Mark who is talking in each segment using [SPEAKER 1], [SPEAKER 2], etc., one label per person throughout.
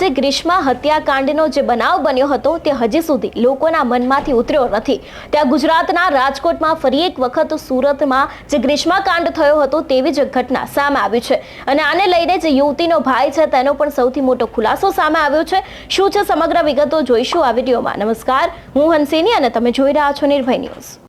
[SPEAKER 1] જે ગ્રીષ્મા હત્યાકાંડનો જે બનાવ બન્યો હતો તે હજી સુધી લોકોના મનમાંથી ઉતર્યો નથી. ત્યાં ગુજરાતના રાજકોટમાં ફરી એક વખત સુરતમાં જે ગ્રીષ્માકાંડ થયો હતો તેવી જ ઘટના સામે આવી છે. અને આને લઈને જે યુવતીનો ભાઈ છે તેનો પણ સૌથી મોટો ખુલાસો સામે આવ્યો છે. શું છે સમગ્ર વિગતો જોઈશું આ વિડીયોમાં. નમસ્કાર, હું હંસિની અને તમે જોઈ રહ્યા છો નિર્ભય ન્યૂઝ.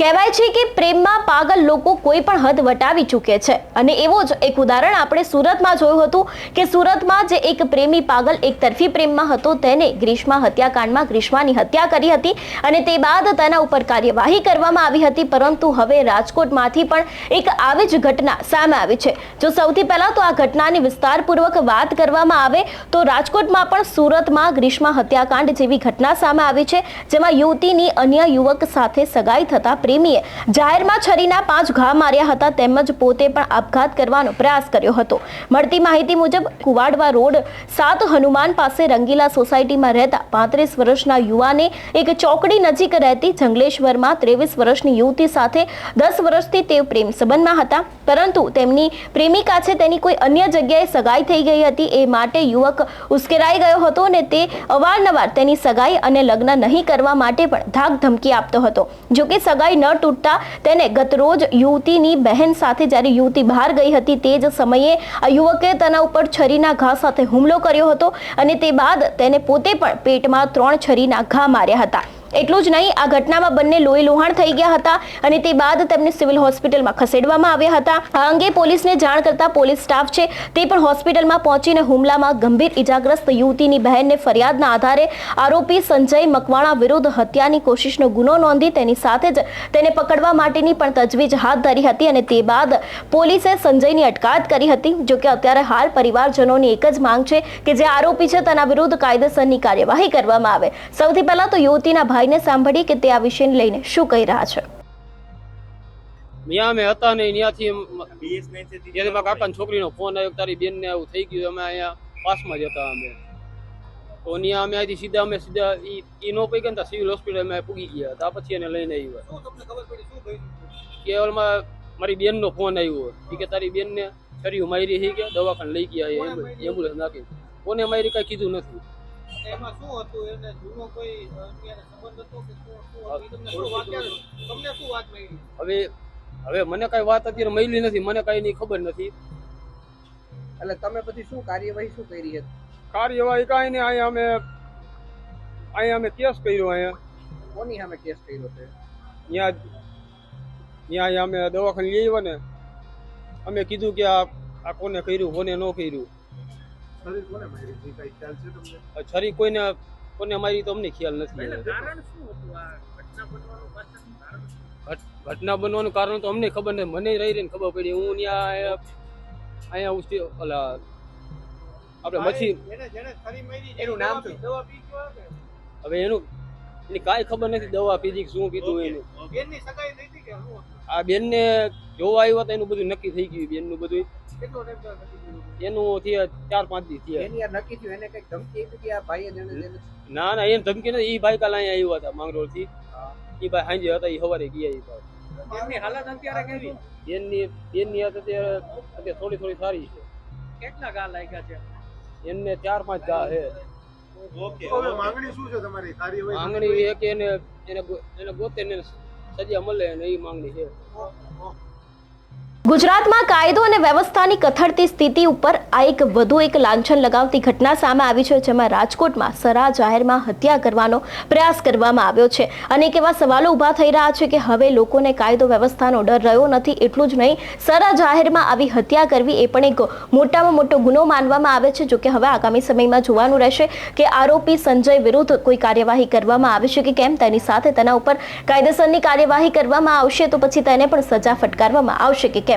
[SPEAKER 1] કહેવાય છે કે પ્રેમમાં પાગલ લોકો કોઈ પણ હદ વટાવી ચૂકે છે. અને એવો જ એક ઉદાહરણ આપણે સુરતમાં જોયું હતું કે સુરતમાં જે એક પ્રેમી પાગલ એક તરફી પ્રેમમાં હતો, તેને ગ્રીષ્મા હત્યાકાંડમાં ગ્રીષ્માની હત્યા કરી હતી અને તે બાદ તેના ઉપર કાર્યવાહી કરવામાં આવી હતી, પરંતુ હવે રાજકોટમાંથી પણ એક આવી જ ઘટના સામે આવી છે. જો સૌથી પહેલાં તો આ ઘટનાની વિસ્તારપૂર્વક વાત કરવામાં આવે, તો રાજકોટમાં પણ સુરતમાં ગ્રીષ્મા હત્યાકાંડ જેવી ઘટના સામે આવી છે, જેમાં યુવતીની અન્ય યુવક સાથે સગાઈ થતા પ્રેમીએ જાહેરમાં છરીના પાંચ ઘા માર્યા હતા તેમજ પોતે પણ આપઘાત કરવાનો પ્રયાસ કર્યો હતો. મળતી માહિતી મુજબ, કુવાડવા રોડ સાત હનુમાન પાસે રંગીલા સોસાયટીમાં રહેતા પાંત્રીસ વર્ષના યુવાને એક ચોકડી નજીક રહેતી જંગલેશ્વરમાં ત્રેવીસ વર્ષની યુવતી સાથે દસ વર્ષથી તેઓ પ્રેમ સંબંધમાં હતા. પરંતુ તેમની પ્રેમિકા છે તેની કોઈ અન્ય જગ્યાએ સગાઈ થઈ ગઈ હતી એ માટે યુવક ઉશ્કેરાઈ ગયો હતો અને તે અવારનવાર તેની સગાઈ અને લગ્ન નહીં કરવા માટે પણ ધાક ધમકી આપતો હતો. જોકે સગાઈ ન તૂટતા તેને ગતરોજ યુવતીની બહેન સાથે જ્યારે યુવતી બહાર ગઈ હતી તે જ સમયે આ યુવકે તેના ઉપર છરીના ઘા સાથે હુમલો કર્યો હતો અને તે બાદ તેને પોતે પણ પેટમાં ત્રણ છરીના ઘા માર્યા હતા. એટલું જ નહીં, આ ઘટનામાં બંને લોહી લોહાણ થઈ ગયા હતા અને તે બાદ તેમને સિવિલ હોસ્પિટલમાં ખસેડવામાં આવ્યા હતા. આ અંગે પોલીસને જાણ કરતા પોલીસ સ્ટાફ છે, તે પણ હોસ્પિટલમાં પહોંચીને હુમલામાં ગંભીર ઇજાગ્રસ્ત યુવતીની બહેનને ફરિયાદના આધારે આરોપી સંજય મકવાણા વિરુદ્ધ હત્યાની કોશિશનો ગુનો નોંધી તેની સાથે જ તેને પકડવા માટેની પણ તજવીજ હાથ ધરી હતી અને તે બાદ પોલીસે સંજયની અટકાયત કરી હતી. જોકે અત્યારે હાલ પરિવારજનોની એક જ માંગ છે કે જે આરોપી છે તેના વિરુદ્ધ કાયદેસરની કાર્યવાહી કરવામાં આવે. સૌથી પહેલા તો યુવતીના ભાઈને સાંભળી કે તે આ વિષયને લઈને શું કહી રહ્યા છે?
[SPEAKER 2] ત્યાં અમે હતા ને ત્યાંથી જ્યારે મારા કાકાની છોકરીનો ફોન આવ્યો કે તારી બેનને આવું થઈ ગયું અમે અહીંયા પાસમાં જ હતા અમે. તો ત્યાં અમે અહીંથી સીધા અમે સીધા ઈ ઈ નો પૈકી ને સિવિલ હોસ્પિટલ અમે પૂગી ગયા હતા પછી એને લઈને આવ્યા. કેવલમાં મારી બેનનો ફોન આવ્યો. કે તારી બેનને છરીઓ મારી થઈ ગયા દવાખાને લઈ ગયા એમ્બ્યુલન્સ નાખી કોને મારી કાંઈ કીધું નથી.
[SPEAKER 3] એમાં શું હતું? એને જૂનો કોઈ
[SPEAKER 2] હવે હવે મને કઈ વાત અત્યારે મળી નથી મને કઈ ની ખબર નથી.
[SPEAKER 3] એટલે તમે પછી શું કાર્યવાહી શું કરી હતી?
[SPEAKER 2] કાર્યવાહી કઈ નહીં અહીંયા અમે અહીંયા અમે કેસ કર્યો અહીંયા.
[SPEAKER 3] કોની સામે કેસ કર્યો છે?
[SPEAKER 2] ત્યાં ત્યાં અમે દવાખાને લઈ આવ્યા ને. અમે કીધું કે આ આ કોને કર્યું કોને ન કર્યું.
[SPEAKER 3] કોને
[SPEAKER 2] છરી કોઈને કોને અમારી તો અમને ખ્યાલ નથી
[SPEAKER 3] કારણ શું હતું આ ઘટના બનવાનું કારણ શું?
[SPEAKER 2] ઘટ- ઘટના બનવાનું કારણ તો અમને ખબર નથી મને રહી રહીને ખબર પડી હું ત્યાં અહીંયા ઉસ્તી ઓલા આપણે મચ્છી
[SPEAKER 4] એનું નામ?
[SPEAKER 2] હવે એનું એની કાંઈ ખબર નથી દવા પીધી શું પીધું એનું.
[SPEAKER 3] બેનની સગાઈ થઈ હતી કે
[SPEAKER 2] આ બેનને જોવા આવ્યા હતા એનું બધું નક્કી થઈ ગયું બેનનું બધું
[SPEAKER 3] કેટલો ટાઈમ થયો નથી ગયું?
[SPEAKER 2] એનું થયા ચાર પાંચ દી થયા.
[SPEAKER 4] એની યાર નક્કી થયું એને કંઈક ધમકી આપી કે આ ભાઈએ જેને જેને
[SPEAKER 2] ના ના એને ધમકી નથી. ઈ ભાઈ કાલ અહીંયા આવ્યા હતા માંગરોળથી ઈ ભાઈ સાંજે હતા ઈ સવારે ગયા ઈ ભાઈ.
[SPEAKER 3] એમની હાલત અત્યારે કેવી?
[SPEAKER 2] બેનની બેનની અત્યારે અત્યારે થોડી થોડી સારી છે.
[SPEAKER 3] કેટલા ઘા લાગ્યા છે?
[SPEAKER 2] એમને ચાર પાંચ ગા છે.
[SPEAKER 5] માંગણી શું છે તમારી? કાર્યવાહી
[SPEAKER 2] માંગણી એક એને એને એને ગોતે ને સજા મળે ને એ માંગણી છે.
[SPEAKER 1] ગુજરાતમાં કાયદો અને વ્યવસ્થાની કથળતી સ્થિતિ ઉપર આ એક વધુ એક લાંછન લગાવતી ઘટના સામે આવી છે, જેમાં રાજકોટમાં સરા જાહેરમાં હત્યા કરવાનો પ્રયાસ કરવામાં આવ્યો છે. અનેક એવા સવાલો ઊભા થઈ રહ્યા છે કે હવે લોકોને કાયદો વ્યવસ્થાનો ડર રહ્યો નથી, એટલું જ નહીં સરા જાહેરમાં આવી હત્યા કરવી એ પણ એક મોટામાં મોટો ગુનો માનવામાં આવે છે, જોકે હવે આગામી સમયમાં જોવાનું રહેશે કે આરોપી સંજય વિરુદ્ધ કોઈ કાર્યવાહી કરવામાં આવે છે કે કેમ, તેની સાથે તેના ઉપર કાયદેસરની કાર્યવાહી કરવામાં આવશે, તો પછી તેને પણ સજા ફટકારવામાં આવશે કે કેમ?